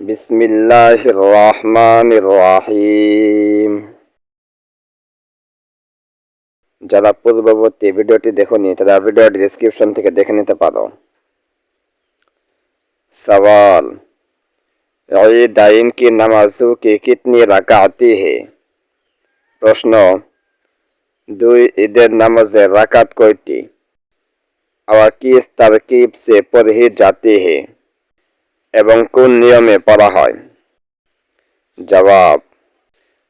بسم الله الرحمن الرحيم যারা পূর্ববর্তী ভিডিওটি দেখুনি, তারা ভিডিও ডিসক্রিপশন থেকে দেখে নিতে পারো। সওয়াল, ঈদ আইন কি নামাজও কি কিতনি রাকাতি হে? প্রশ্ন, দুই ঈদের নামাজে রাকাত কয়টি? আওয়াকিস তারকিব সে পরহি জাতি হে? এবং কোন নিয়মে পড়া হয়? জবাব,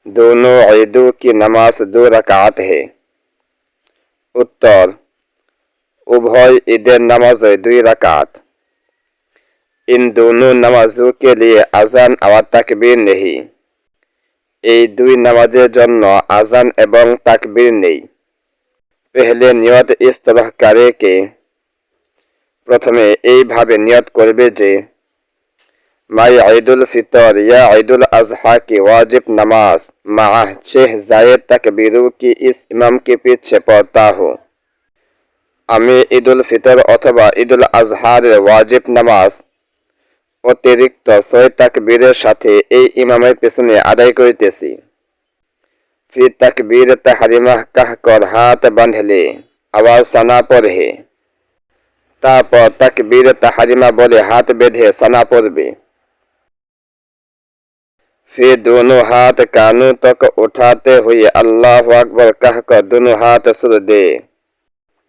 দোনো ঈদু কি নামাজ দু রকাত হে? উত্তর, উভয় ঈদের নামাজ দুই রকাত। ইন দোনো নামাজও কে লিয়ে আজান আওয়ার তাকবির নেহি। এই দুই নামাজের জন্য আজান এবং তাকবির নেই। পেহলে নিয়ত ইস্তলাহকারীকে প্রথমে এইভাবে নিয়ত করবে যে মাই ঈদুল ফিতর या ईदुल अजहा की वाजिब नमाज माह छह जायद तकबीरों की इस इमाम के पीछे पढ़ता हूँ আমি ঈদুল ফিতর অথবা ঈদুল আজহারের ওয়াজিব নামাজ অতিরিক্ত ছয় তাকবীরের সাথে এই ইমামের পেছনে আদায় করিতেছি ফি তাকবীর তাহারিমাহ কাহ কর হাত বাঁধলে আওয়াজ সানা পড়ে তারপর তাকবীর তাহারিমা বলে হাত বেঁধে সানা পড়বে फिर दोनों हाथ कानों तक उठाते हुए अल्लाह আকবর कहकर दोनों हाथ सुर दे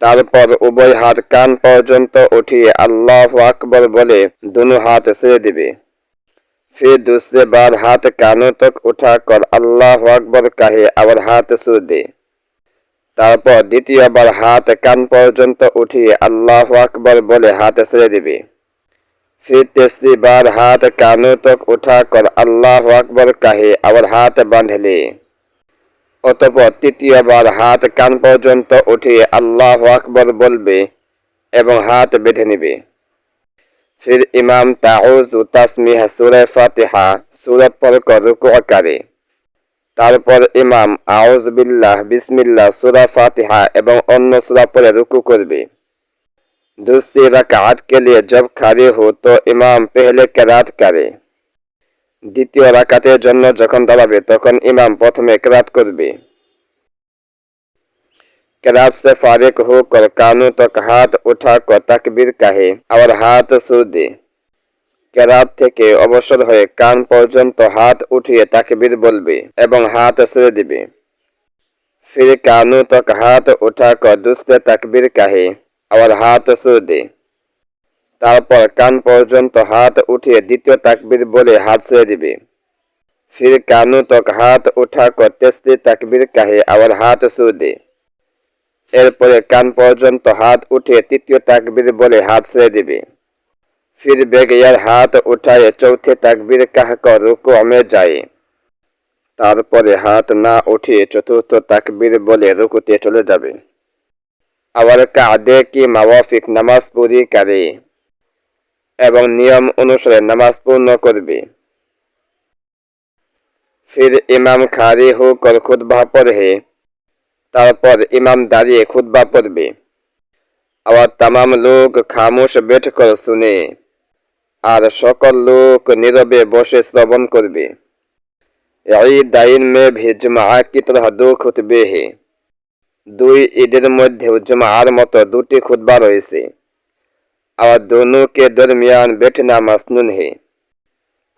তারপর উভয় হাত কান পর্যন্ত উঠিয়ে আল্লাহ আকবর বলে দুনো হাত ছেড়ে দিবে फिर दूसरे बार हाथ कानों तक उठाकर अल्लाह আকবর কাহে আবার হাত সুর দে তারপর দ্বিতীয়বার হাত কান পর্যন্ত উঠিয়ে আল্লাহ আকবর বলে হাত ছেড়ে দিবে फिर तीसरी बार हाथ कानों तक उठाकर अल्लाह আকবর কাহে আবার হাত বাঁধলে অতপর তৃতীয়বার হাত কান পর্যন্ত উঠিয়ে আল্লাহ আকবর বলবে এবং হাত বেঁধে নেবে ফির ইমাম তাউজ ও তাসমিহা সুরে ফাতিহা সুরত পর রুকু করে তারপর ইমাম আউজ বিল্লাহ বিসমিল্লাহ সুরা ফাতিহা এবং অন্য সুরা পরে রুকু করবে दूसरी रकात के लिए जब खड़े हो तो इमाम पहले কেরাত করে দ্বিতীয় রাকাতের জন্য যখন দাঁড়াবে তখন ইমাম প্রথমে কেরাত করবে কেরাত से फारिग होकर कानों तक हाथ उठाकर তাকবীর কাহে আবার হাত সুর দে কেরাত থেকে অবসর হয়ে কান পর্যন্ত হাত উঠিয়ে তাকবীর বলবে এবং হাত ছেড়ে দিবে फिर कानों तक हाथ उठाकर दूसरे तकबीर कहे আবার হাত সুদি। তারপর কান পর্যন্ত হাত উঠিয়ে দ্বিতীয় তাকবির বলে হাত ছেড়ে দিবে। ফির কানু তক হাত উঠা কর তেসরি তাকবির কাহে আবার হাত সুদি। এরপরে কান পর্যন্ত হাত উঠিয়ে তৃতীয় তাকবির বলে হাত ছেড়ে দিবে। ফির বেগিয়ার হাত উঠায় চৌথে তাকবির কাহ কর রুকু আমে যায়। তারপরে হাত না উঠিয়ে চতুর্থ তাকবির বলে রুকুতে চলে যাবে। আবার কাদে কি মাওয়াফিক নামাজ পুরি করে? এবং নিয়ম অনুসারে নামাজ পূর্ণ করবে। ফির ইমাম খারি হোকর খুতবা পড়ে। তারপর ইমাম দাঁড়িয়ে খুতবা পড়বে। আবার তামাম লোক খামোশ বেঠ কর শুনে। আর সকল লোক নীরবে বসে শ্রবণ করবে। ঈদাইন মে ভি জুমআ কি তরহ দো খুতবে হে। দুই ঈদের মধ্যে জুমার মতো দুটি খুতবা রয়েছে আর दोनों के दरमियान बैठना मसनून है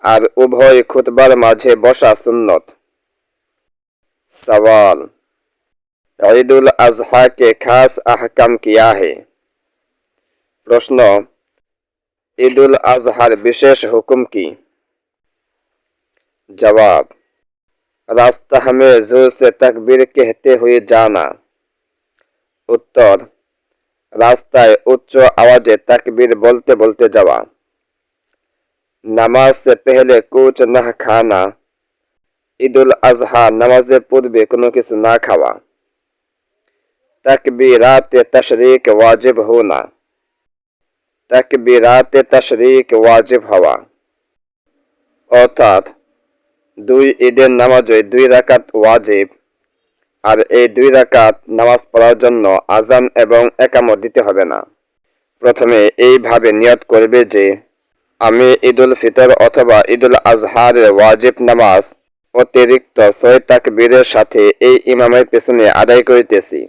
আর উভয় খুতবার মাঝে বসা সুন্নত सवाल ईद उल अजहा के खास अहकाम किया है প্রশ্ন ঈদ উল আজহার বিশেষ হুকুম কি जवाब रास्ता हमें जोर से तकबीर कहते हुए जाना উত্তর, রাস্তায় উচ্চ আওয়াজে তাকবীর বলতে বলতে যাওয়া। নামাজ সে পেহলে কুচ না খানা। ঈদুল আজহা নামাজের পূর্বে কোনো কিছু না খাওয়া। তাকবীরাতে তশরিক ওয়াজিব হোনা। তাকবীরাতে তশরিক ওয়াজিব হওয়া। অর্থাৎ, দুই ঈদের নামাজে দুই রাকাত ওয়াজিব। আর এই দুই রাকাত নামাজ পড়ার জন্য আজান এবং একামত দিতে হবে না। প্রথমে এইভাবে নিয়ত করবে যে, আমি ঈদুল ফিতর অথবা ঈদুল আজহারের ওয়াজিব নামাজ অতিরিক্ত ছয় তাকবীরের সাথে এই ইমামের পেছনে আদায় করিতেছি।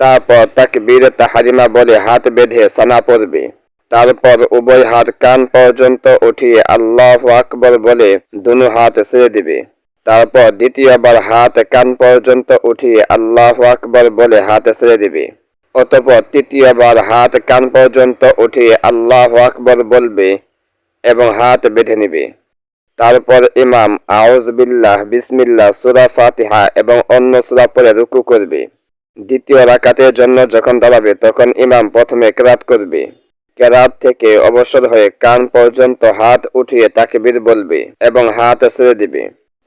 তারপর তাকবীর তাহারিমা বলে হাত বেঁধে সানা পড়বে। তারপর উভয় হাত কান পর্যন্ত উঠিয়ে আল্লাহ আকবর বলে দুনু হাত ছেড়ে দিবে। তারপর দ্বিতীয়বার হাত কান পর্যন্ত উঠিয়ে আল্লাহ আকবর বলে হাত ছেড়ে দিবে। অতপর তৃতীয়বার হাত কান পর্যন্ত উঠিয়ে আল্লাহ আকবর বলবে এবং হাত বেঁধে নিবে। তারপর ইমাম আউজ বিল্লাহ বিসমিল্লাহ সুরা ফাতিহা এবং অন্য সুরা পরে রুকু করবে। দ্বিতীয় রাকাতের জন্য যখন দাঁড়াবে তখন ইমাম প্রথমে কেরাত করবে। কেরাত থেকে অবসর হয়ে কান পর্যন্ত হাত উঠিয়ে তাকবীর বলবে এবং হাত ছেড়ে দিবে।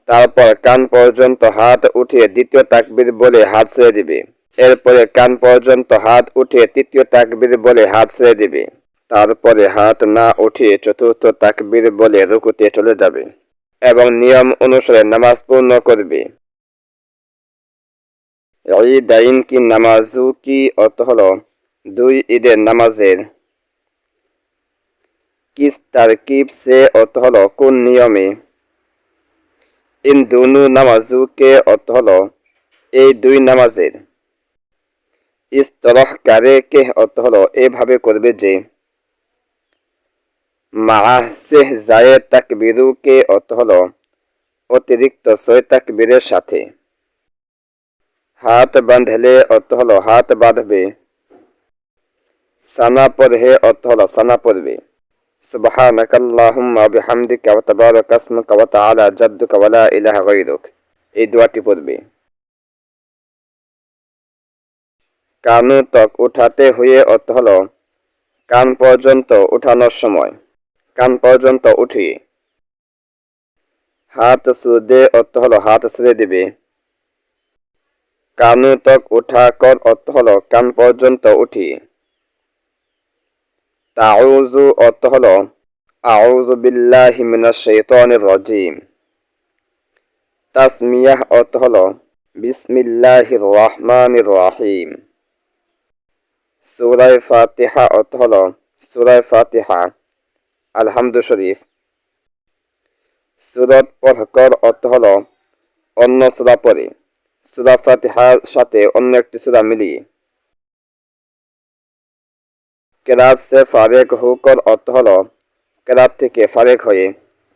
তারপর কান পর্যন্ত হাত উঠিয়ে দ্বিতীয় তাকবীর বলে হাত ছেড়ে দিবে। এরপরে কান পর্যন্ত হাত উঠিয়ে তৃতীয় তাকবীর বলে হাত ছেড়ে দিবে। তারপরে হাত না উঠিয়ে চতুর্থ তাকবির বলে রুকুতে চলে যাবে এবং নিয়ম অনুসারে নামাজ পূর্ণ করবে। ঈদাইন কি নামাজু কি অর্থ হলো দুই ঈদের নামাজের কিস তারকিব সে অর্থ হলো কোন নিয়মে ইন দুনু নামাজু কে অর্থ হলো এই দুই নামাজের। ইস্তরহ কারে কে অর্থ হলো এভাবে করবে যে মাহসেহ জায়ে তাকবিরু কে অর্থ হলো অতিরিক্ত ছয় তাকবীরের সাথে। হাত বাঁধলে অর্থ হলো হাত বাঁধবে। সানা পড়ে অর্থ হলো সানা পড়বে। سبحانك اللهم وبحمدك وتبارك اسمك وتعالى جدك ولا إله غيرك এই দোয়াটি পড়বে কানু তক উঠাতে হয়ে অর্থ হলো কান পর্যন্ত উঠানোর সময় কান পর্যন্ত উঠিয়ে হাত সুদে অর্থ হলো হাত ছেড়ে দিবে কানু তক উঠা কর অর্থ হলো কান পর্যন্ত উঠিয়ে তাউজু অর্থ হলো আউযু বিল্লাহি মিনাশ শাইতানির রাজিম তাসমিয়াহ অর্থ হলো বিসমিল্লাহির রহমানির রহিম সূরা ফাতিহা অর্থ হলো সূরা ফাতিহা আলহামদু শরীফ সুরত পড়কর অর্থ হলো অন্য সূরা পড়ে সূরা ফাতিহার সাথে অন্য একটি সূরা মিলিয়ে কেরাত সে ফারেক হুকর অর্থ হল, কেরাত থেকে ফারেক হয়ে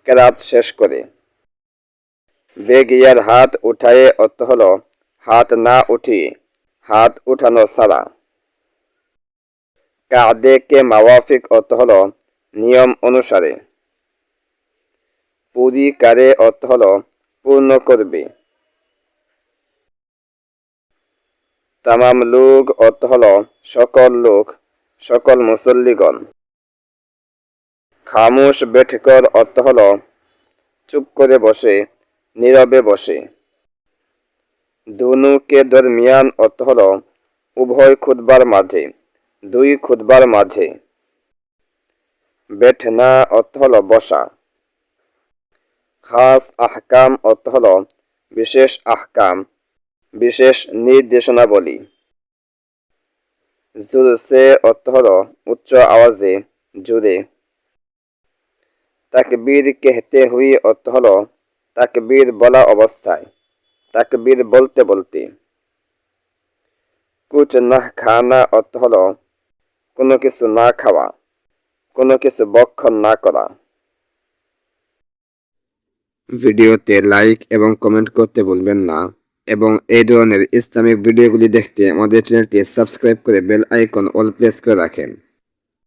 কেরাত শেষ করে। বেগিয়ার হাত উঠায়ে অর্থ হল, হাত না উঠিয়ে হাত উঠানো ছাড়া। কাদে কে মাওয়াফিক অর্থ হল, নিয়ম অনুসারে। পুরি কারে অর্থ হল, পূর্ণ করবে। তামাম লোক অর্থ হল, সকল লোক সকল মুসল্লিগণ। খামোশ বেঠকর অর্থ হল, চুপ করে বসে, নীরবে বসে। দুনুকে দরমিয়ান অর্থ হল, উভয় খুদবার মাঝে, দুই খুদবার মাঝে। বেঠনা অর্থ হল বসা। খাস আহকাম অর্থ হল, বিশেষ আহকাম, বিশেষ নির্দেশনাবলী। জুলসে অর্থ হল উচ্চ আওয়াজে জুড়ে তাকবীর কেহতে হুই অর্থ হল তাকবীর বলা অবস্থায়। তাকবীর বলতে বলতে। কুচ না খানা অর্থ হল কোনো কিছু না খাওয়া, কোনো কিছু বক্ষণ না করা। ভিডিওতে লাইক এবং কমেন্ট করতে বলবেন না। এবং এই ধরনের ইসলামিক ভিডিওগুলি দেখতে আমাদের চ্যানেলটি সাবস্ক্রাইব করে বেল আইকন অল প্রেস করে রাখেন।